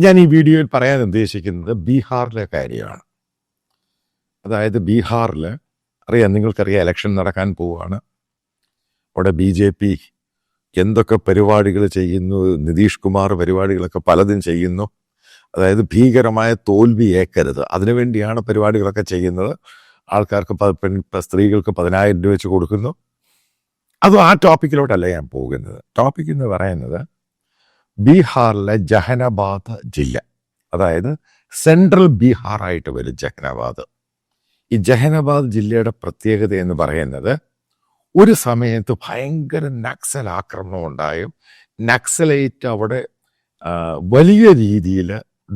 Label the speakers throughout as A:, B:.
A: ഞാൻ ഈ വീഡിയോയിൽ പറയാൻ ഉദ്ദേശിക്കുന്നത് ബീഹാറിലെ കാര്യമാണ്. അതായത് ബീഹാറിൽ അറിയാം നിങ്ങൾക്കറിയാം ഇലക്ഷൻ നടക്കാൻ പോവുകയാണ് അവിടെ ബി ജെ പി എന്തൊക്കെ പരിപാടികൾ ചെയ്യുന്നു നിതീഷ് കുമാർ പരിപാടികളൊക്കെ പലതും ചെയ്യുന്നു. അതായത് ഭീകരമായ തോൽവി ഏക്കരുത്. അതിനുവേണ്ടിയാണ് പരിപാടികളൊക്കെ ചെയ്യുന്നത്. ആൾക്കാർക്ക് പെൺ- സ്ത്രീകൾക്ക് പതിനായിരം രൂപ വെച്ച് കൊടുക്കുന്നു. അതും ആ ടോപ്പിക്കിലോട്ടല്ല ഞാൻ പോകുന്നത്. ടോപ്പിക് എന്ന് പറയുന്നത് ബീഹാറിലെ ജഹനബാദ് ജില്ല. അതായത് സെൻട്രൽ ബീഹാറായിട്ട് വരും ജഹനബാദ്. ഈ ജഹനബാദ് ജില്ലയുടെ പ്രത്യേകത എന്ന് പറയുന്നത് ഒരു സമയത്ത് ഭയങ്കര നക്സൽ ആക്രമണം ഉണ്ടായും. നക്സലൈറ്റ് അവിടെ വലിയ രീതിയിൽ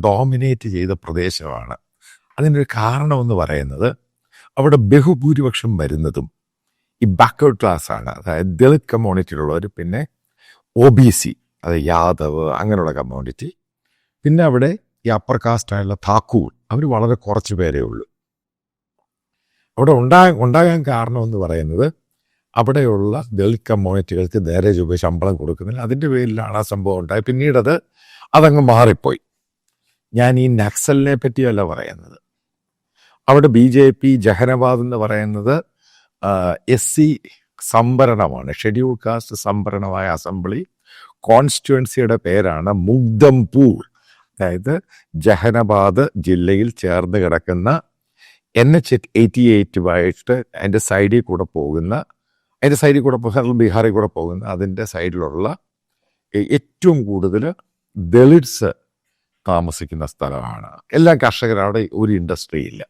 A: ഡോമിനേറ്റ് ചെയ്ത പ്രദേശമാണ്. അതിനൊരു കാരണമെന്ന് പറയുന്നത് അവിടെ ബഹുഭൂരിപക്ഷം വരുന്നതും ഈ ബാക്ക്വേർഡ് ക്ലാസ് ആണ് അതായത് ദളിത് കമ്മ്യൂണിറ്റിയിലുള്ളവർ പിന്നെ ഒ ബി സി അത് യാദവ് അങ്ങനെയുള്ള കമ്മ്യൂണിറ്റി പിന്നെ അവിടെ ഈ അപ്പർ കാസ്റ്റ് ആയുള്ള താക്കൂർ അവർ വളരെ കുറച്ച് പേരേ ഉള്ളൂ. അവിടെ ഉണ്ടാ ഉണ്ടാകാൻ കാരണം എന്ന് പറയുന്നത് അവിടെയുള്ള ദളിത് കമ്മ്യൂണിറ്റികൾക്ക് നേരെ രൂപ ശമ്പളം കൊടുക്കുന്നില്ല. അതിന്റെ പേരിലാണ് ആ സംഭവം ഉണ്ടായത്. പിന്നീടത് അത് അതങ്ങ് മാറിപ്പോയി. ഞാൻ ഈ നക്സലിനെ പറ്റിയല്ല പറയുന്നത്. അവിടെ ബി ജെ പി ജഹനബാദ് എന്ന് പറയുന്നത് എസ് സി സംവരണമാണ്. ഷെഡ്യൂൾ കാസ്റ്റ് സംവരണമായ അസംബ്ലി കോൺസ്റ്റിറ്റ്യുവൻസിയുടെ പേരാണ് മുഗ്ദംപൂർ അതായത് ജഹനബാദ് ജില്ലയിൽ ചേർന്ന് കിടക്കുന്ന എൻ എച്ച് എയ്റ്റി എയ്റ്റുമായിട്ട് അതിന്റെ സൈഡിൽ കൂടെ പോകുന്ന അതിന്റെ സൈഡിൽ കൂടെ പോകുന്ന ബീഹാറിൽ കൂടെ പോകുന്ന അതിന്റെ സൈഡിലുള്ള ഏറ്റവും കൂടുതൽ ദളിറ്റ്സ് താമസിക്കുന്ന സ്ഥലമാണ്. എല്ലാ കർഷകരവിടെ ഒരു ഇൻഡസ്ട്രി ഇല്ല.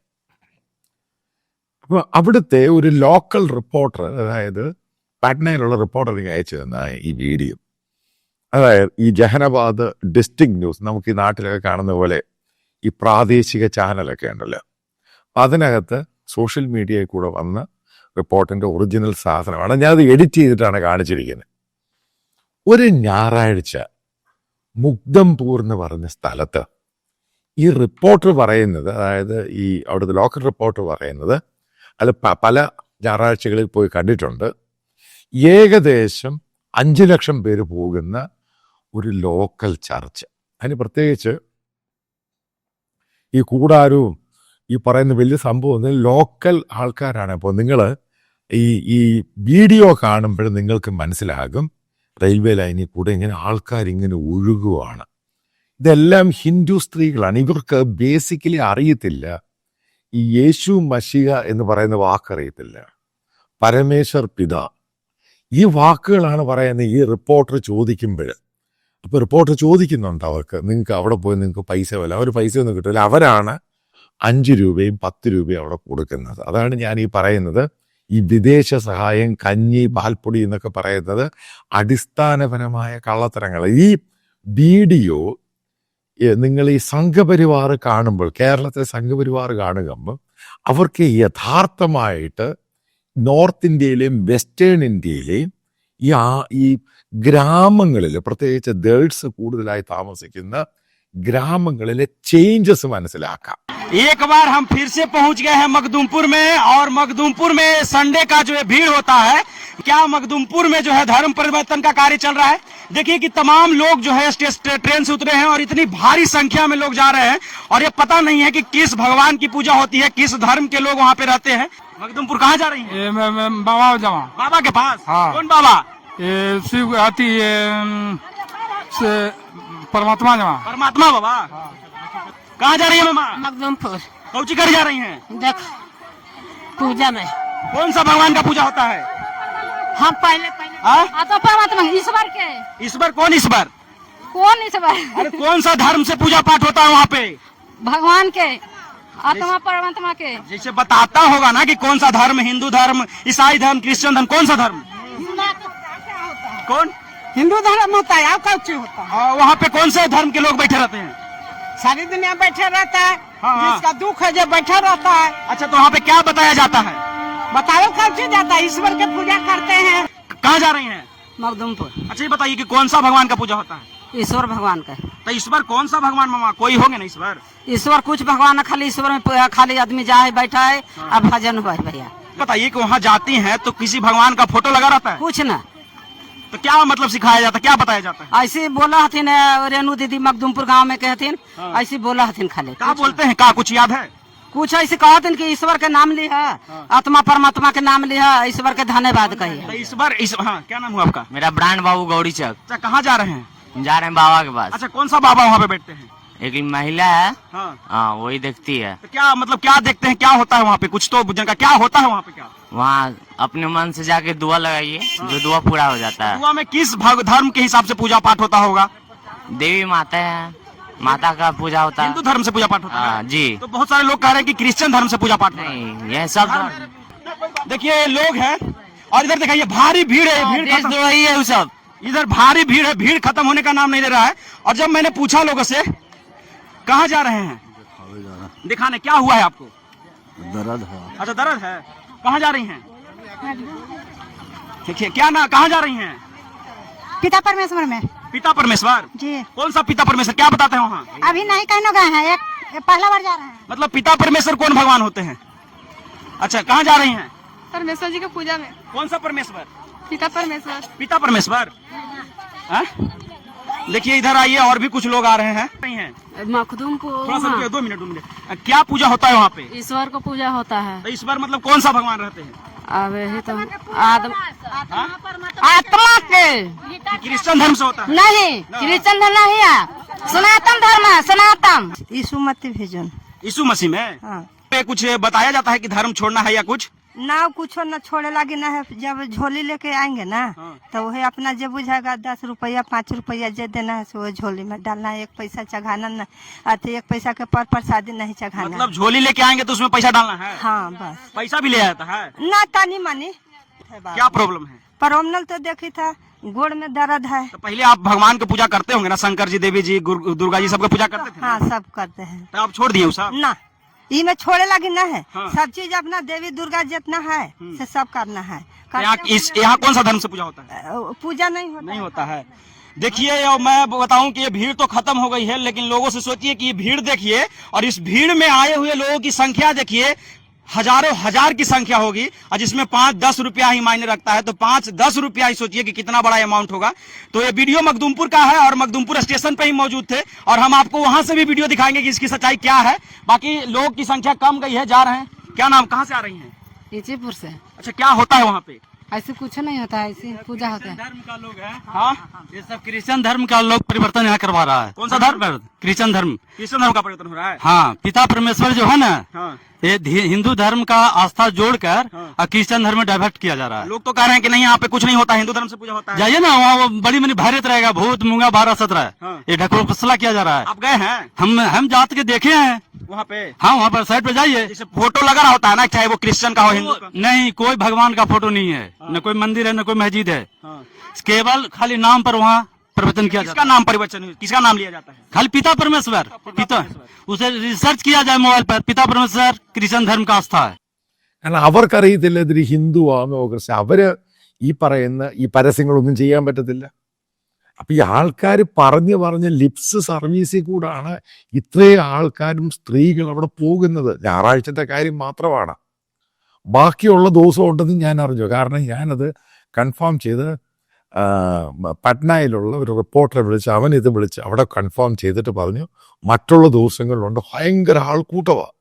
A: അപ്പോൾ അവിടുത്തെ ഒരു ലോക്കൽ റിപ്പോർട്ടർ അതായത് പാട്നയിലുള്ള റിപ്പോർട്ടർ അയച്ചു തന്ന ഈ വീഡിയോ അതായത് ഈ ജഹനബാദ് ഡിസ്ട്രിക്ട് ന്യൂസ് നമുക്ക് ഈ നാട്ടിലൊക്കെ കാണുന്ന പോലെ ഈ പ്രാദേശിക ചാനലൊക്കെ ഉണ്ടല്ലോ. അതിനകത്ത് സോഷ്യൽ മീഡിയയിൽ കൂടെ വന്ന റിപ്പോർട്ടിന്റെ ഒറിജിനൽ സാധനമാണ്. ഞാനത് എഡിറ്റ് ചെയ്തിട്ടാണ് കാണിച്ചിരിക്കുന്നത്. ഒരു ഞായറാഴ്ച മുഗ്ധംപൂർ എന്ന് പറഞ്ഞ സ്ഥലത്ത് ഈ റിപ്പോർട്ടർ പറയുന്നത് അതായത് ഈ അവിടുത്തെ ലോക്കൽ റിപ്പോർട്ടർ പറയുന്നത് പ- പല ഞായറാഴ്ചകളിൽ പോയി കണ്ടിട്ടുണ്ട്. ഏകദേശം അഞ്ച് ലക്ഷം പേര് പോകുന്ന ഒരു ലോക്കൽ ചർച്ച് അതിന് പ്രത്യേകിച്ച് ഈ കൂടാരവും ഈ പറയുന്ന വലിയ സംഭവം ലോക്കൽ ആൾക്കാരാണ്. അപ്പോൾ നിങ്ങൾ ഈ ഈ വീഡിയോ കാണുമ്പോൾ നിങ്ങൾക്ക് മനസ്സിലാകും റെയിൽവേ ലൈനിൽ കൂടെ ഇങ്ങനെ ആൾക്കാർ ഇങ്ങനെ ഒഴുകുവാണ്. ഇതെല്ലാം ഹിന്ദു സ്ത്രീകളാണ്. ഇവർക്ക് ബേസിക്കലി അറിയത്തില്ല. ഈ യേശു മഷിക എന്ന് പറയുന്ന വാക്കറിയത്തില്ല പരമേശ്വർ പിത. ഈ വാക്കുകളാണ് പറയുന്നത് ഈ റിപ്പോർട്ടർ ചോദിക്കുമ്പോൾ. അപ്പോൾ റിപ്പോർട്ടർ ചോദിക്കുന്നുണ്ട് അവർക്ക് നിങ്ങൾക്ക് അവിടെ പോയി നിങ്ങൾക്ക് പൈസ വല്ല അവർ പൈസ ഒന്നും കിട്ടില്ല അവരാണ് അഞ്ച് രൂപയും പത്ത് രൂപയും അവിടെ കൊടുക്കുന്നത്. അതാണ് ഞാൻ ഈ പറയുന്നത്. ഈ വിദേശ സഹായം കഞ്ഞി പാൽപ്പൊടി എന്നൊക്കെ പറയുന്നത് അടിസ്ഥാനപരമായ കള്ളത്തരങ്ങൾ ഈ വീഡിയോ നിങ്ങൾ ഈ സംഘപരിവാർ കാണുമ്പോൾ കേരളത്തിലെ സംഘപരിവാർ കാണുമ്പോൾ അവർക്ക് യഥാർത്ഥമായിട്ട് നോർത്ത് ഇന്ത്യയിലെയും വെസ്റ്റേൺ ഇന്ത്യയിലെയും ഈ ആ ഈ ഗ്രാമങ്ങളിൽ പ്രത്യേകിച്ച് ദളിറ്റ്സ് കൂടുതലായി താമസിക്കുന്ന ഗ്രാമങ്ങളിലെ ചേഞ്ചസ് മനസ്സിലാക്കാം
B: एक बार हम फिर से पहुंच गए हैं मखदूमपुर में और मखदूमपुर में संडे का जो है भीड़ होता है क्या मखदूमपुर में जो है धर्म परिवर्तन का कार्य चल रहा है देखिए कि तमाम लोग जो है स्टे- स्टे- ट्रेन से उतरे हैं और इतनी भारी संख्या में लोग जा रहे हैं और ये पता नहीं है कि किस भगवान की पूजा होती है किस धर्म के लोग वहाँ पे रहते हैं मखदूमपुर कहाँ जा रही है
C: ये मैं, मैं बाबा जमा
B: बाबा के पास
C: हाँ।
B: कौन बाबा
C: ये शिव अम, से परमात्मा जमा
B: परमात्मा बाबा। कहाँ जा रही है मामा?
D: मखदूमपुर
B: कौची कर जा रही हैं?
D: देख पूजा में।
B: कौन सा भगवान का पूजा होता है?
D: हम पहले पहले।
B: हाँ?
D: हाँ तो परमात्मा ईश्वर के।
B: ईश्वर कौन ईश्वर
D: कौन ईश्वर
B: अरे कौन सा धर्म से पूजा पाठ होता है वहाँ पे?
D: भगवान के आत्मा परमात्मा के।
B: जैसे बताता होगा ना कि कौन सा धर्म हिंदू धर्म ईसाई धर्म क्रिश्चियन धर्म कौन सा धर्म? कौन?
E: हिंदू धर्म होता है आपका चीज़ होता है।
B: वहाँ पे कौन से धर्म के लोग बैठे रहते हैं?
E: सारी दुनिया बैठे रहता है
B: हाँ, हाँ।
E: जिसका दुख है जो बैठा रहता है।
B: अच्छा तो वहाँ पे क्या बताया जाता है?
E: बताओ कब से जाता है? ईश्वर के पूजा करते हैं।
B: कहाँ जा रही हैं?
D: मखदूमपुर।
B: अच्छा ये बताइए कि कौन सा भगवान का पूजा होता है?
D: ईश्वर भगवान का।
B: तो ईश्वर कौन सा भगवान मामा? कोई होंगे ना ईश्वर?
D: ईश्वर कुछ भगवान है, खाली ईश्वर में खाली आदमी जाए बैठा है और भजन हुआ है भैया।
B: बताइए कि वहाँ जाती हैं तो किसी भगवान का फ़ोटो लगा रहता है?
D: कुछ ना।
B: तो क्या मतलब सिखाया जाता है क्या बताया जाता है?
D: ऐसे बोला हथिन रेणु दीदी मखदुमपुर गाँव में कहथिन ऐसे बोला हथिन खाली।
B: क्या बोलते हैं? क्या कुछ याद है?
D: कुछ ऐसे कहथिन कि ईश्वर के नाम लिहा आत्मा परमात्मा के नाम लिहा ईश्वर के धन्यवाद कही।
B: ईश्वर इस इस हाँ क्या नाम हुआ आपका?
F: मेरा ब्रांड बाबू गौरी चक।
B: अच्छा कहाँ जा रहे हैं?
F: जा रहे हैं बाबा के पास।
B: अच्छा कौन सा बाबा वहाँ पे बैठते हैं?
F: एक महिला है।
B: हाँ
F: हाँ वही देखती है।
B: तो क्या मतलब क्या देखते हैं? क्या होता है वहाँ पे? कुछ तो का क्या होता है वहाँ पे क्या?
F: वहाँ अपने मन से जाके दुआ लगाइए हाँ। जो दुआ पूरा हो जाता है।
B: दुआ में किस भग धर्म के हिसाब से पूजा पाठ होता होगा?
F: देवी माता है माता का पूजा होता है।
B: हिंदू
F: है
B: धर्म से पूजा पाठ होता
F: हाँ?
B: है
F: जी।
B: तो बहुत सारे लोग कह रहे हैं कि क्रिश्चियन धर्म से पूजा पाठ
F: नहीं यह सब धर्म-
B: देखिए लोग हैं और इधर दिखाइए भारी भीड़ है भीड़ खत्म-
F: है सब।
B: इधर भारी भीड़ है भीड़ खत्म होने का नाम नहीं ले रहा है। और जब मैंने पूछा लोगों से कहाँ जा रहे हैं? दिखाने क्या हुआ है आपको?
G: दर्द है।
B: अच्छा दर्द है। कहाँ जा रही हैं? देखिए क्या ना कहाँ जा रही हैं?
E: पिता परमेश्वर में।
B: पिता परमेश्वर?
E: जी।
B: कौन सा पिता परमेश्वर? क्या बताते हैं वहाँ?
E: अभी नहीं कहने गए हैं। एक एक पहला बार जा रहे हैं।
B: मतलब पिता परमेश्वर कौन भगवान होते हैं? अच्छा कहाँ जा रही हैं?
H: परमेश्वर जी की पूजा में।
B: कौन सा परमेश्वर?
H: पिता परमेश्वर।
B: पिता परमेश्वर? हाँ? देखिए इधर आइए और भी कुछ लोग आ रहे हैं। नहीं हैं। थोड़ा सा दो मिनट दो मिनट। क्या पूजा होता है वहाँ पे?
H: ईश्वर को पूजा होता है।
B: तो इस बार मतलब कौन सा भगवान रहते हैं?
H: अब यही तो
D: आत्मा के
B: क्रिश्चियन धर्म से होता है।
D: नहीं क्रिश्चन धर्म नहीं है। सनातन धर्म है सनातन।
E: यीशु मत भेजन।
B: यीशु मसीह में?
E: हाँ।
B: कुछ बताया जाता है कि धर्म छोड़ना है या कुछ?
E: ना कुछ न छोड़े लगी ना है। जब झोली लेके आएँगे ना
B: हाँ।
E: तो वही अपना जो बुझाएगा दस रुपया पाँच रुपया जो देना है वो झोली में डालना है। एक पैसा चढ़ाना न अति एक पैसा के पर प्रसादी नहीं चढ़ाना।
B: मतलब झोली लेके आएँगे तो उसमें पैसा डालना है?
E: हाँ बस।
B: पैसा भी ले जाता है?
E: ना तानी मानी।
B: क्या प्रॉब्लम है?
E: परमनल तो देखी था गोड़ में दर्द है।
B: तो पहले आप भगवान को पूजा करते होंगे ना शंकर जी देवी जी दुर्गा जी सबका पूजा करते थे
E: हाँ सब करते हैं।
B: तो आप छोड़ दिए
E: ना। ई में छोड़े लगी न है।
B: हाँ।
E: सब चीज़ अपना देवी दुर्गा जितना है से सब करना है।
B: यहाँ इस यहाँ कौन सा धर्म से पूजा होता है?
E: पूजा नहीं होता
B: नहीं होता है। देखिए और मैं बताऊँ कि ये भीड़ तो खत्म हो गई है लेकिन लोगों से सोचिए कि ये भीड़ देखिए और इस भीड़ में आए हुए लोगों की संख्या देखिए हज़ारों हज़ार की संख्या होगी। और जिसमें पाँच दस रुपया ही मायने रखता है तो पाँच दस रुपया ही सोचिए कि कितना बड़ा अमाउंट होगा। तो ये वीडियो मखदुमपुर का है और मखदुमपुर स्टेशन पे ही मौजूद थे। और हम आपको वहाँ से भी वीडियो दिखाएँगे कि इसकी सच्चाई क्या है। बाकी लोग की संख्या कम गई है जा रहे हैं। क्या नाम कहाँ से आ रही है?
H: से।
B: अच्छा क्या होता है वहाँ पे?
H: ऐसे कुछ नहीं होता है ऐसे पूजा होता है।
I: धर्म का लोग है।
B: हाँ?
I: ये सब क्रिश्चियन धर्म का लोग परिवर्तन यहाँ करवा रहा है।
B: कौन सा धर्म?
I: क्रिश्चियन धर्म।
B: क्रिश्चियन धर्म का परिवर्तन हो रहा है?
I: हाँ पिता परमेश्वर जो है ना
B: हाँ।
I: ये हिंदू धर्म का आस्था जोड़कर
B: हाँ।
I: और क्रिश्चियन धर्म में डाइवर्ट किया जा रहा है।
B: लोग तो कह रहे हैं कि नहीं यहाँ पे कुछ नहीं होता हिंदू धर्म से पूजा होता है।
I: जाइए ना वहाँ वो बड़ी मनी भैरत रहेगा भूत मूँगा बारह सत्रह।
B: हाँ।
I: ये ढकोल फसला किया जा रहा है।
B: आप गए हैं?
I: हम हम जात के देखे हैं।
B: वहाँ पे
I: हाँ वहाँ पर साइड पे जाइए
B: जैसे फोटो लगा रहा होता है ना चाहे वो क्रिश्चियन का हो हिंदू का
I: नहीं कोई भगवान का फोटो नहीं है न कोई मंदिर है न कोई मस्जिद है
B: हाँ।
I: केवल खाली नाम पर वहाँ प्रवचन किया जाता
B: किसका नाम परिवर्तन किसका नाम लिया जाता है
I: है खाली पिता परमेश्वर पिता उसे रिसर्च किया जाए मोबाइल पर पिता परमेश्वर क्रिश्चियन धर्म का आस्था है
A: കാരണം അവർക്കറിയത്തില്ല ഇതൊരു ഹിന്ദുവാണോ ക്രിസ്ത്യൻ അവര് ഈ പറയുന്ന ഈ പരസ്യങ്ങളൊന്നും ചെയ്യാൻ പറ്റത്തില്ല അപ്പൊ ഈ ആൾക്കാർ പറഞ്ഞു പറഞ്ഞ് ലിപ്സ് സർവീസിൽ കൂടാണ് ഇത്രയും ആൾക്കാരും സ്ത്രീകൾ അവിടെ പോകുന്നത്. ഞായറാഴ്ചത്തെ കാര്യം മാത്രമാണ്. ബാക്കിയുള്ള ദിവസം ഉണ്ടെന്ന് ഞാൻ അറിഞ്ഞു. കാരണം ഞാനത് കൺഫേം ചെയ്ത് പട്നയിലുള്ള ഒരു റിപ്പോർട്ടറെ വിളിച്ച് അവൻ ഇത് വിളിച്ച് അവിടെ കൺഫേം ചെയ്തിട്ട് പറഞ്ഞു മറ്റുള്ള ദിവസങ്ങളിലുണ്ട്. ഭയങ്കര ആൾക്കൂട്ടമാണ്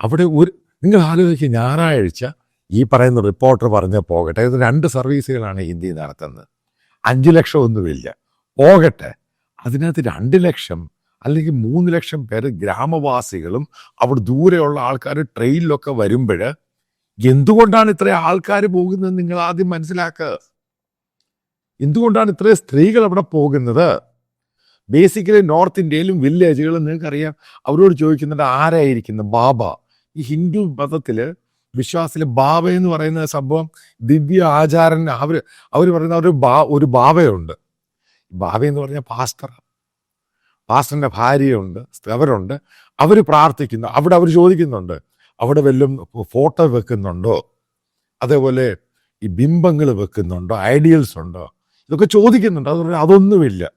A: അവിടെ ഒരു നിങ്ങൾ ആലോചിക്കുക ഞായറാഴ്ച ഈ പറയുന്ന റിപ്പോർട്ടർ പറഞ്ഞ പോകട്ടെ. ഇത് രണ്ട് സർവീസുകളാണ് ഇന്ത്യയിൽ നടത്തുന്നത്. അഞ്ച് ലക്ഷം ഒന്നുമില്ല പോകട്ടെ. അതിനകത്ത് രണ്ട് ലക്ഷം അല്ലെങ്കിൽ മൂന്ന് ലക്ഷം പേര് ഗ്രാമവാസികളും അവിടെ ദൂരെയുള്ള ആൾക്കാർ ട്രെയിനിലൊക്കെ വരുമ്പോൾ എന്തുകൊണ്ടാണ് ഇത്രയും ആൾക്കാർ പോകുന്നത് നിങ്ങൾ ആദ്യം മനസ്സിലാക്കുക എന്തുകൊണ്ടാണ് ഇത്രയും സ്ത്രീകൾ അവിടെ പോകുന്നത്? ബേസിക്കലി നോർത്ത് ഇന്ത്യയിലും വില്ലേജുകളും നിങ്ങൾക്കറിയാം. അവരോട് ചോദിക്കുന്നുണ്ട് ആരായിരിക്കുന്നു? ബാബ. ഈ ഹിന്ദു മതത്തിൽ വിശ്വാസത്തിൽ ബാബ എന്ന് പറയുന്ന സംഭവം ദിവ്യ ആചാരൻ അവർ അവർ പറയുന്ന ഒരു ബാ ഒരു ബാബയുണ്ട് ബാബ എന്ന് പറഞ്ഞാൽ പാസ്റ്റർ പാസ്റ്ററിന്റെ ഭാര്യയുണ്ട് അവരുണ്ട് അവർ പ്രാർത്ഥിക്കുന്നു അവിടെ അവർ ചോദിക്കുന്നുണ്ട് അവിടെ വല്ലതും ഫോട്ടോ വെക്കുന്നുണ്ടോ? അതേപോലെ ഈ ബിംബങ്ങൾ വെക്കുന്നുണ്ടോ? ഐഡിയൽസ് ഉണ്ടോ? ഇതൊക്കെ ചോദിക്കുന്നുണ്ട്. അത് അതൊന്നുമില്ല.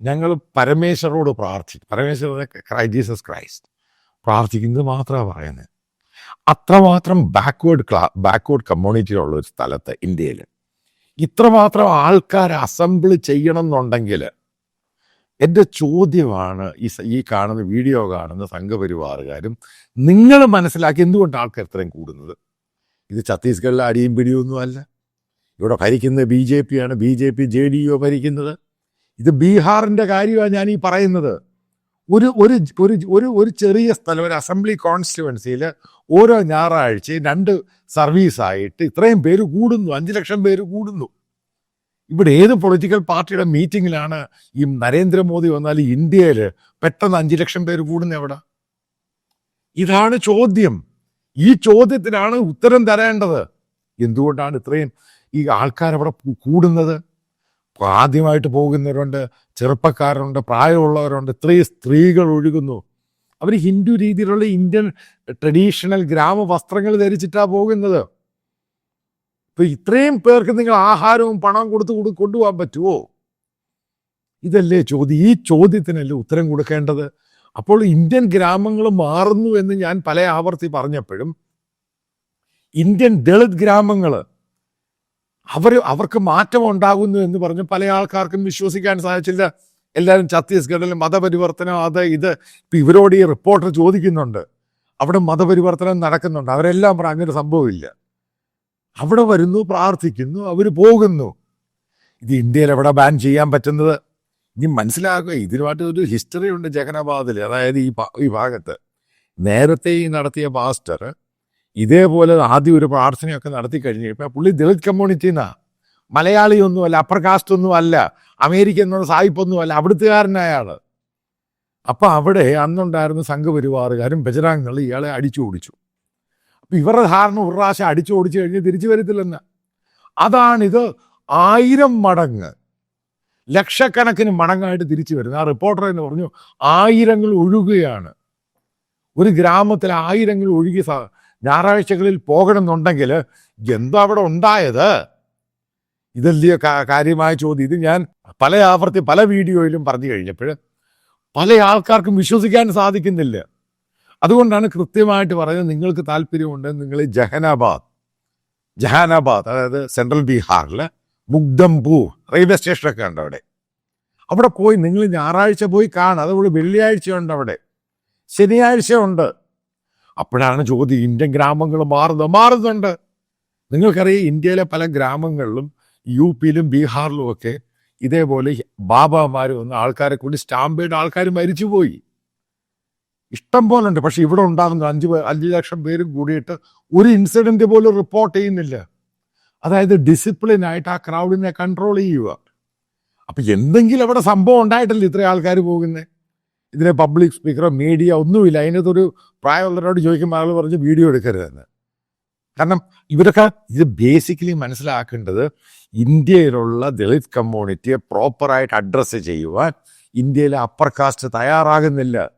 A: ഞങ്ങൾ പരമേശ്വരോട് പ്രാർത്ഥിക്കും പരമേശ്വര ക്രൈ ജീസസ് ക്രൈസ്റ്റ് പ്രാർത്ഥിക്കുന്നത് മാത്രമാണ് പറയുന്നത് അത്രമാത്രം ബാക്ക്വേർഡ് ക്ലാ ബാക്ക്വേർഡ് കമ്മ്യൂണിറ്റി ഉള്ള ഒരു സ്ഥലത്ത് ഇന്ത്യയിൽ ഇത്രമാത്രം ആൾക്കാർ അസംബിൾ ചെയ്യണം എന്നുണ്ടെങ്കിൽ എന്റെ ചോദ്യമാണ് ഈ ഈ കാണുന്ന വീഡിയോ കാണുന്ന സംഘപരിവാറുകാരും നിങ്ങൾ മനസ്സിലാക്കി എന്തുകൊണ്ട് ആൾക്കാർ ഇത്രയും കൂടുന്നത്? ഇത് ഛത്തീസ്ഗഡിലെ അടിയും പിടിയൊന്നും അല്ല. ഇവിടെ ഭരിക്കുന്നത് ബി ജെ പി ആണ് B J P J D U ഭരിക്കുന്നത്. ഇത് ബീഹാറിന്റെ കാര്യമാണ് ഞാൻ ഈ പറയുന്നത്. ഒരു ഒരു ഒരു ഒരു ചെറിയ സ്ഥലം ഒരു അസംബ്ലി കോൺസ്റ്റിറ്റ്യുവൻസിയിൽ ഓരോ ഞായറാഴ്ചയും രണ്ട് സർവീസായിട്ട് ഇത്രയും പേര് കൂടുന്നു അഞ്ച് ലക്ഷം പേര് കൂടുന്നു. ഇവിടെ ഏത് പൊളിറ്റിക്കൽ പാർട്ടിയുടെ മീറ്റിങ്ങിലാണ് ഈ നരേന്ദ്രമോദി വന്നാൽ ഇന്ത്യയിൽ പെട്ടെന്ന് അഞ്ച് ലക്ഷം പേര് കൂടുന്ന എവിടെ? ഇതാണ് ചോദ്യം. ഈ ചോദ്യത്തിനാണ് ഉത്തരം തരേണ്ടത്. എന്തുകൊണ്ടാണ് ഇത്രയും ഈ കൂ- കൂടുന്നത്? ആദ്യമായിട്ട് പോകുന്നവരുണ്ട് ചെറുപ്പക്കാരുണ്ട് പ്രായമുള്ളവരുണ്ട് ഇത്രയും സ്ത്രീകൾ ഒഴുകുന്നു. അവർ ഹിന്ദു രീതിയിലുള്ള ഇന്ത്യൻ ട്രഡീഷണൽ ഗ്രാമവസ്ത്രങ്ങൾ ധരിച്ചിട്ടാണ് പോകുന്നത്. ഇപ്പൊ ഇത്രയും പേർക്ക് നിങ്ങൾ ആഹാരവും പണവും കൊടുത്ത് കൊടു കൊണ്ടുപോകാൻ പറ്റുമോ ഇതല്ലേ ചോദ്യം. ഈ ചോദ്യത്തിനല്ലേ ഉത്തരം കൊടുക്കേണ്ടത്? അപ്പോൾ ഇന്ത്യൻ ഗ്രാമങ്ങൾ മാറുന്നു എന്ന് ഞാൻ പല ആവർത്തി പറഞ്ഞപ്പോഴും ഇന്ത്യൻ ദളിത് ഗ്രാമങ്ങൾ അവർ അവർക്ക് മാറ്റം ഉണ്ടാകുന്നു എന്ന് പറഞ്ഞ് പല ആൾക്കാർക്കും വിശ്വസിക്കാൻ സാധിച്ചില്ല. എല്ലാവരും ഛത്തീസ്ഗഡിൽ മതപരിവർത്തനം അത് ഇത് ഇപ്പൊ ഇവരോട് ഈ റിപ്പോർട്ടർ ചോദിക്കുന്നുണ്ട്. അവിടെ മതപരിവർത്തനം നടക്കുന്നുണ്ട്. അവരെല്ലാം പറ അങ്ങനെ സംഭവമില്ല അവിടെ വരുന്നു പ്രാർത്ഥിക്കുന്നു അവർ പോകുന്നു. ഇത് ഇന്ത്യയിൽ എവിടെ ബാൻ ചെയ്യാൻ പറ്റുന്നത്? ഇനി മനസ്സിലാക്കുക ഇതിനുമായിട്ട് ഒരു ഹിസ്റ്ററി ഉണ്ട് ജഹനാബാദിൽ അതായത് ഈ ഈ ഭാഗത്ത്. നേരത്തെ ഈ നടത്തിയ പാസ്റ്റർ ഇതേപോലെ ആദ്യം ഒരു പ്രാർത്ഥനയൊക്കെ നടത്തി കഴിഞ്ഞപ്പോൾ പുള്ളി ദളിത് കമ്മ്യൂണിറ്റിന്നാ മലയാളിയൊന്നുമല്ല അപ്പർ കാസ്റ്റ് ഒന്നുമല്ല അമേരിക്കൻ സായിപ്പൊന്നുമല്ല അവിടുത്തുകാരനായാണ് അപ്പൊ അവിടെ അന്നുണ്ടായിരുന്ന സംഘപരിവാറുകാരും ബജരാംഗങ്ങൾ ഇയാളെ അടിച്ചു ഓടിച്ചു. അപ്പോൾ ഇവരുടെ ധാരണ ഒരു പ്രാവശ്യം അടിച്ചു ഓടിച്ചു കഴിഞ്ഞ് തിരിച്ചു വരത്തില്ലെന്ന്. അതാണിത് ആയിരം മടങ്ങ് ലക്ഷക്കണക്കിന് മടങ്ങായിട്ട് തിരിച്ചു വരുന്നത്. ആ റിപ്പോർട്ടർ എന്ന് പറഞ്ഞു ആയിരങ്ങൾ ഒഴുകുകയാണ്. ഒരു ഗ്രാമത്തിൽ ആയിരങ്ങൾ ഒഴുകി ഞായറാഴ്ചകളിൽ ഞായറാഴ്ചകളിൽ പോകണമെന്നുണ്ടെങ്കിൽ എന്തോ അവിടെ ഉണ്ടായത്? ഇതല്ലേ കാര്യമായ ചോദ്യം. ഇത് ഞാൻ പല ആവർത്തി പല വീഡിയോയിലും പറഞ്ഞു കഴിഞ്ഞപ്പോൾ പല ആൾക്കാർക്കും വിശ്വസിക്കാൻ സാധിക്കുന്നില്ല. അതുകൊണ്ടാണ് കൃത്യമായിട്ട് പറയുന്നത് നിങ്ങൾക്ക് താല്പര്യമുണ്ട് നിങ്ങൾ ജഹനാബാദ് ജഹാനാബാദ് അതായത് സെൻട്രൽ ബീഹാറിൽ മുഗ്ദംപൂർ റെയിൽവേ സ്റ്റേഷനൊക്കെ ഉണ്ട് അവിടെ. അവിടെ പോയി നിങ്ങൾ ഞായറാഴ്ച പോയി കാണും. അതുപോലെ വെള്ളിയാഴ്ചയുണ്ട് അവിടെ. ശനിയാഴ്ച ഉണ്ട്. അപ്പോഴാണ് ചോദ്യം ഇന്ത്യൻ ഗ്രാമങ്ങൾ മാറുന്നത് മാറുന്നുണ്ട്. നിങ്ങൾക്കറിയാം ഇന്ത്യയിലെ പല ഗ്രാമങ്ങളിലും യു പിയിലും ബീഹാറിലും ഒക്കെ ഇതേപോലെ ബാബാമാർ വന്ന് ആൾക്കാരെ കൂടി സ്റ്റാമ്പ് ചെയ്ത ആൾക്കാർ മരിച്ചുപോയി. ഇഷ്ടം പോലെ ഉണ്ട് പക്ഷെ ഇവിടെ ഉണ്ടാകുന്ന അഞ്ച് അഞ്ച് ലക്ഷം പേരും കൂടിയിട്ട് ഒരു ഇൻസിഡന്റ് പോലും റിപ്പോർട്ട് ചെയ്യുന്നില്ല. അതായത് ഡിസിപ്ലിൻ ആയിട്ട് ആ ക്രൗഡിനെ കൺട്രോൾ ചെയ്യുക. അപ്പൊ എന്തെങ്കിലും അവിടെ സംഭവം ഉണ്ടായിട്ടില്ല ഇത്രയും ആൾക്കാർ പോകുന്നത് ഇതിനെ പബ്ലിക് സ്പീക്കറോ മീഡിയ ഒന്നുമില്ല. അതിനകത്തൊരു പ്രായമുള്ളവരോട് ചോദിക്കുമ്പോൾ ആൾ പറഞ്ഞ് വീഡിയോ എടുക്കരുതെന്ന്. കാരണം ഇവരൊക്കെ ഇത് ബേസിക്കലി മനസ്സിലാക്കേണ്ടത് ഇന്ത്യയിലുള്ള ദളിത് കമ്മ്യൂണിറ്റിയെ പ്രോപ്പറായിട്ട് അഡ്രസ്സ് ചെയ്യുവാൻ ഇന്ത്യയിലെ അപ്പർ കാസ്റ്റ് തയ്യാറാകുന്നില്ല.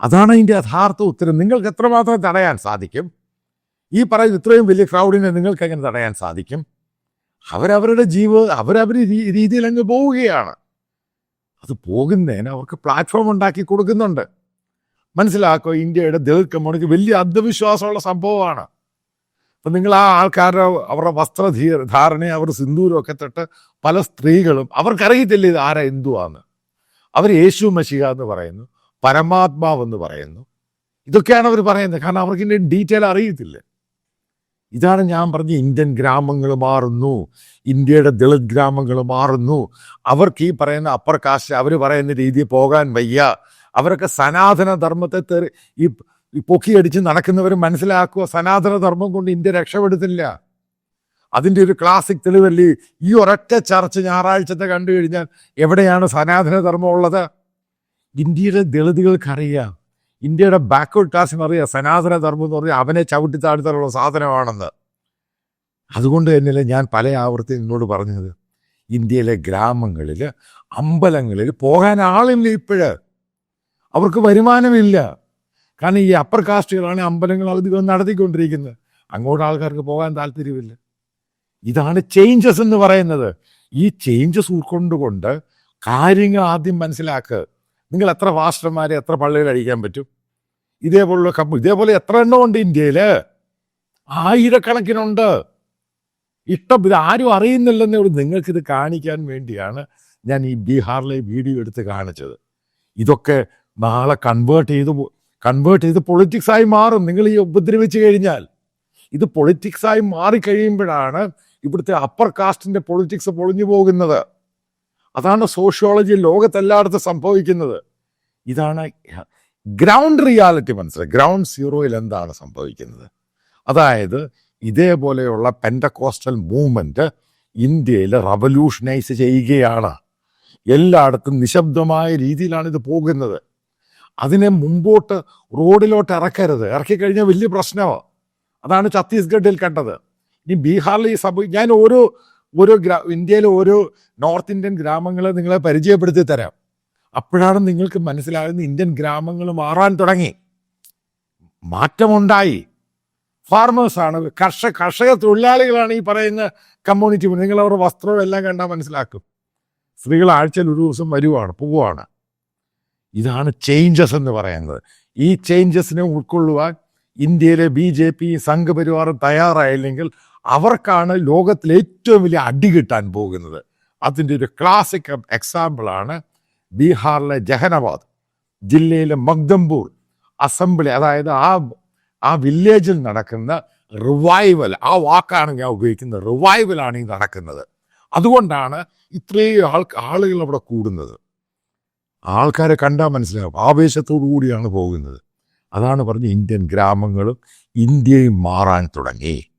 A: അതാണ് അതിന്റെ യഥാർത്ഥ ഉത്തരം. നിങ്ങൾക്ക് എത്രമാത്രം തടയാൻ സാധിക്കും? ഈ പറയുന്ന ഇത്രയും വലിയ ക്രൗഡിനെ നിങ്ങൾക്ക് എങ്ങനെ തടയാൻ സാധിക്കും? അവരവരുടെ ജീവ അവരവരുടെ രീ- രീതിയിൽ അങ്ങ് പോവുകയാണ്. അത് പോകുന്നതിന് അവർക്ക് പ്ലാറ്റ്ഫോം ഉണ്ടാക്കി കൊടുക്കുന്നുണ്ട്. മനസ്സിലാക്കുക ഇന്ത്യയുടെ ദളിത് കമ്മ്യൂണിറ്റി വലിയ അന്ധവിശ്വാസമുള്ള സംഭവമാണ്. അപ്പം നിങ്ങൾ ആ ആൾക്കാരുടെ അവരുടെ വസ്ത്രധീ ധാരണ അവർ സിന്ദൂരമൊക്കെ തൊട്ട് പല സ്ത്രീകളും അവർക്കറിയത്തില്ല ഇത് ആരാ എന്തുവാന്ന്. അവർ യേശു മഷിക എന്ന് പറയുന്നു പരമാത്മാവെന്ന് പറയുന്നു. ഇതൊക്കെയാണ് അവർ പറയുന്നത്. കാരണം അവർക്ക് ഇതിന്റെ ഡീറ്റെയിൽ അറിയത്തില്ല. ഇതാണ് ഞാൻ പറഞ്ഞ ഇന്ത്യൻ ഗ്രാമങ്ങൾ മാറുന്നു. ഇന്ത്യയുടെ ദളിത് ഗ്രാമങ്ങൾ മാറുന്നു. അവർക്ക് ഈ പറയുന്ന അപ്പർ കാസ്റ്റ് അവർ പറയുന്ന രീതിയിൽ പോകാൻ വയ്യ. അവരൊക്കെ സനാതന ധർമ്മത്തെ ഈ പൊക്കിയടിച്ച് നടക്കുന്നവർ മനസ്സിലാക്കുക. സനാതന ധർമ്മം കൊണ്ട് ഇന്ത്യ രക്ഷപ്പെടുത്തില്ല. അതിന്റെ ഒരു ക്ലാസിക് തെളിവല്ലേ? ഈ ഒരൊറ്റ ചർച്ച ഞായറാഴ്ചത്തെ കണ്ടു കഴിഞ്ഞാൽ എവിടെയാണ് സനാതന ധർമ്മം ഉള്ളത്? ഇന്ത്യയുടെ ദളിതുകൾക്കറിയാം. ഇന്ത്യയുടെ ബാക്ക്വേർഡ് ക്ലാസ്സിന് അറിയാം സനാതന ധർമ്മം എന്ന് പറഞ്ഞാൽ അവനെ ചവിട്ടി താഴ്ത്താനുള്ള സാധനമാണെന്ന്. അതുകൊണ്ട് തന്നെയല്ലേ ഞാൻ പല ആവർത്തി നിന്നോട് പറഞ്ഞത്. ഇന്ത്യയിലെ ഗ്രാമങ്ങളിൽ അമ്പലങ്ങളിൽ പോകാൻ ആളില്ല ഇപ്പോഴ്. അവർക്ക് വരുമാനമില്ല. കാരണം ഈ അപ്പർ കാസ്റ്റുകളാണ് അമ്പലങ്ങൾ അധികം നടത്തിക്കൊണ്ടിരിക്കുന്നത്. അങ്ങോട്ട് ആൾക്കാർക്ക് പോകാൻ താല്പര്യമില്ല. ഇതാണ് ചേഞ്ചസ് എന്ന് പറയുന്നത്. ഈ ചേഞ്ചസ് ഉൾക്കൊണ്ടുകൊണ്ട് കാര്യങ്ങൾ ആദ്യം മനസ്സിലാക്കുക. നിങ്ങൾ എത്ര വാസ്റ്റർമാരെ എത്ര പള്ളികൾ അഴിക്കാൻ പറ്റും? ഇതേപോലുള്ള കമ്പ ഇതേപോലെ എത്ര എണ്ണം ഉണ്ട് ഇന്ത്യയിൽ ആയിരക്കണക്കിനുണ്ട്. ഇഷ്ടം ഇത് ആരും അറിയുന്നില്ലെന്നേ ഉള്ളൂ. നിങ്ങൾക്കിത് കാണിക്കാൻ വേണ്ടിയാണ് ഞാൻ ഈ ബീഹാറിലെ വീഡിയോ എടുത്ത് കാണിച്ചത്. ഇതൊക്കെ നാളെ കൺവേർട്ട് ചെയ്ത് കൺവേർട്ട് ചെയ്ത് പൊളിറ്റിക്സായി മാറും. നിങ്ങൾ ഈ ഉപദ്രവിച്ചു കഴിഞ്ഞാൽ. ഇത് പൊളിറ്റിക്സായി മാറിക്കഴിയുമ്പോഴാണ് ഇവിടുത്തെ അപ്പർ കാസ്റ്റിന്റെ പൊളിറ്റിക്സ് പൊളിഞ്ഞു പോകുന്നത്. അതാണ് സോഷ്യോളജി ലോകത്തെല്ലായിടത്തും സംഭവിക്കുന്നത്. ഇതാണ് ഗ്രൗണ്ട് റിയാലിറ്റി മനസ്സിലായി. ഗ്രൗണ്ട് സീറോയിൽ എന്താണ് സംഭവിക്കുന്നത്? അതായത് ഇതേപോലെയുള്ള പെൻഡക്കോസ്റ്റൽ മൂവ്മെന്റ് ഇന്ത്യയിൽ റവല്യൂഷനൈസ് ചെയ്യുകയാണ്. എല്ലായിടത്തും നിശബ്ദമായ രീതിയിലാണ് ഇത് പോകുന്നത്. അതിനെ മുമ്പോട്ട് റോഡിലോട്ട് ഇറക്കരുത്. ഇറക്കി കഴിഞ്ഞാൽ വലിയ പ്രശ്നമാണ് അതാണ് ഛത്തീസ്ഗഡിൽ കണ്ടത്. ഇനി ബീഹാറിൽ ഈ സംഭവം ഞാൻ ഓരോ ഓരോ ഗ്രാ ഇന്ത്യയിലെ ഓരോ നോർത്ത് ഇന്ത്യൻ ഗ്രാമങ്ങളെ നിങ്ങളെ പരിചയപ്പെടുത്തി തരാം. അപ്പോഴാണ് നിങ്ങൾക്ക് മനസ്സിലാകുന്നത് ഇന്ത്യൻ ഗ്രാമങ്ങൾ മാറാൻ തുടങ്ങി. മാറ്റമുണ്ടായി. ഫാർമേഴ്സാണ് കർഷക കർഷക തൊഴിലാളികളാണ് ഈ പറയുന്ന കമ്മ്യൂണിറ്റി നിങ്ങൾ അവരുടെ വസ്ത്രവും എല്ലാം കണ്ടാൽ മനസ്സിലാക്കും. സ്ത്രീകൾ ആഴ്ചയിൽ ഒരു ദിവസം വരുവാണ് പോവുകയാണ് ഇതാണ് ചേഞ്ചസ് എന്ന് പറയുന്നത്. ഈ ചേഞ്ചസിനെ ഉൾക്കൊള്ളുവാൻ ഇന്ത്യയിലെ ബി ജെ പി സംഘപരിവാറും തയ്യാറായില്ലെങ്കിൽ അവർക്കാണ് ലോകത്തിലെ ഏറ്റവും വലിയ അടി കിട്ടാൻ പോകുന്നത്. അതിന്റെ ഒരു ക്ലാസിക് എക്സാമ്പിളാണ് ബീഹാറിലെ ജഹനാബാദ് ജില്ലയിലെ മഗ്ദംപൂർ അസംബ്ലി അതായത് ആ ആ വില്ലേജിൽ നടക്കുന്ന റിവൈവൽ ആ വാക്കാണ് ഞാൻ ഉപയോഗിക്കുന്നത് റിവൈവലാണ് ഈ നടക്കുന്നത്. അതുകൊണ്ടാണ് ഇത്രയും ആൾ ആളുകൾ അവിടെ കൂടുന്നത്. ആൾക്കാരെ കണ്ടാൽ മനസ്സിലാകും ആവേശത്തോടു കൂടിയാണ് പോകുന്നത്. അതാണ് പറഞ്ഞ് ഇന്ത്യൻ ഗ്രാമങ്ങളും ഇന്ത്യയും മാറാൻ തുടങ്ങി.